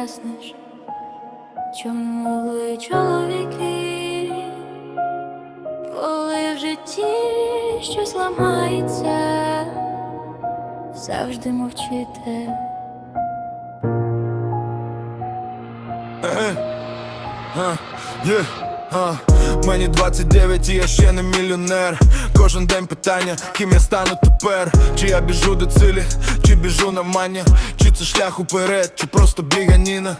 поясниш, чому ви чоловіки, коли в житті щось ламається, завжди мовчите. Мені 29 і я ще не мільйонер Кожен день питання, ким я стану тепер Чи я біжу до цілі, чи біжу на мання Чи це шлях уперед, чи просто біганіна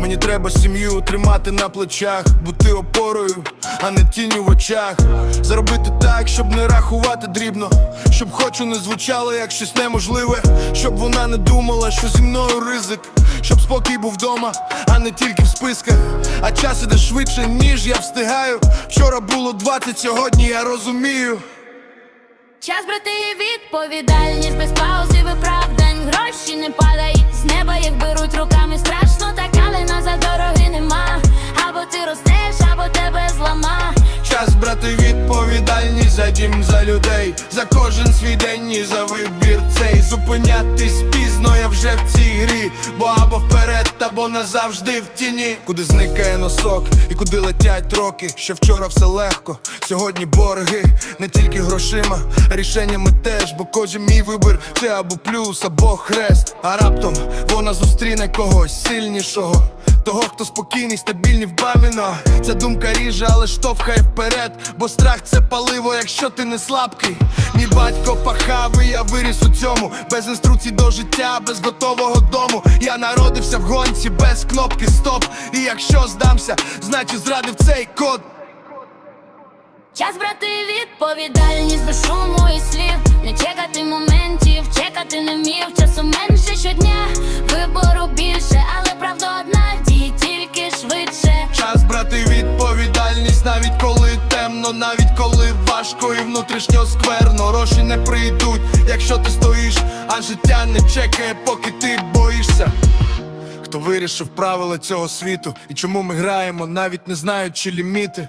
Мені треба сім'ю тримати на плечах Бути опорою, а не тінню в очах Заробити так, щоб не рахувати дрібно Щоб хочу не звучало як щось неможливе Щоб вона не думала, що зі мною ризик щоб спокій був вдома, а не тільки в списках. А час іде швидше, ніж я встигаю. Вчора було 20, сьогодні я розумію. Час брати відповідальність. Без паузи виправдань. Гроші не падають з неба, їх беруть руками. Страшно так, але назад дороги нема. Або ти ростеш, або тебе злама. Час брати відповідальність. За дім, за людей, за кожен свій день і за вибір цей. Зупинятись або назавжди в тіні. Куди зникає носок і куди летять роки. Ще вчора все легко, сьогодні борги, не тільки грошима, рішеннями теж, бо кожен мій вибір це або плюс, або хрест. А раптом вона зустріне когось сильнішого. Того, хто спокійний, стабільний вбавіно Ця думка ріже, але штовхає вперед, бо страх це паливо, якщо ти не слабкий. Мій батько пахав, і я виріс у цьому, без інструкцій до життя, без готового дому. Я народився в гонці, без кнопки стоп. І якщо здамся, значить зрадив цей код. Час брати відповідальність без шуму і слів Не темно, навіть коли важко і внутрішньо скверно. Гроші не прийдуть, якщо ти стоїш, а життя не чекає, поки ти боїшся. Хто вирішив правила цього світу і чому ми граємо, навіть не знаючи ліміти.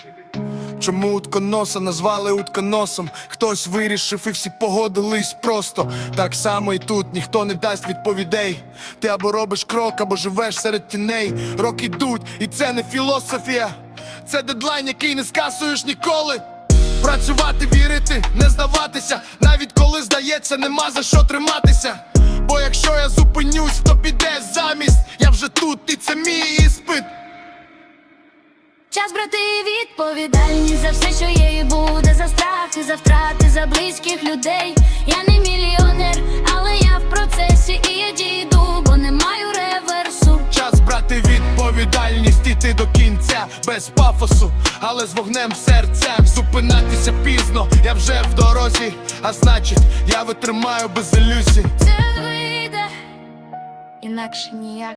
Чому утконоса назвали утконосом? Хтось вирішив і всі погодились просто. Так само і тут ніхто не дасть відповідей. Ти або робиш крок, або живеш серед тіней. Роки йдуть, і це не філософія. Це дедлайн, який не скасуєш ніколи. Працювати, вірити, не здаватися, навіть коли здається, нема за що триматися. Бо якщо я зупинюсь, то піде замість. Я вже тут, і це мій іспит. Час брати відповідальність за все, що є і буде За страхи, за втрати, за близьких людей Я не до кінця без пафосу, але з вогнем в серцях зупинатися пізно, я вже в дорозі, а значить, я витримаю без ілюзій. Це вийде інакше ніяк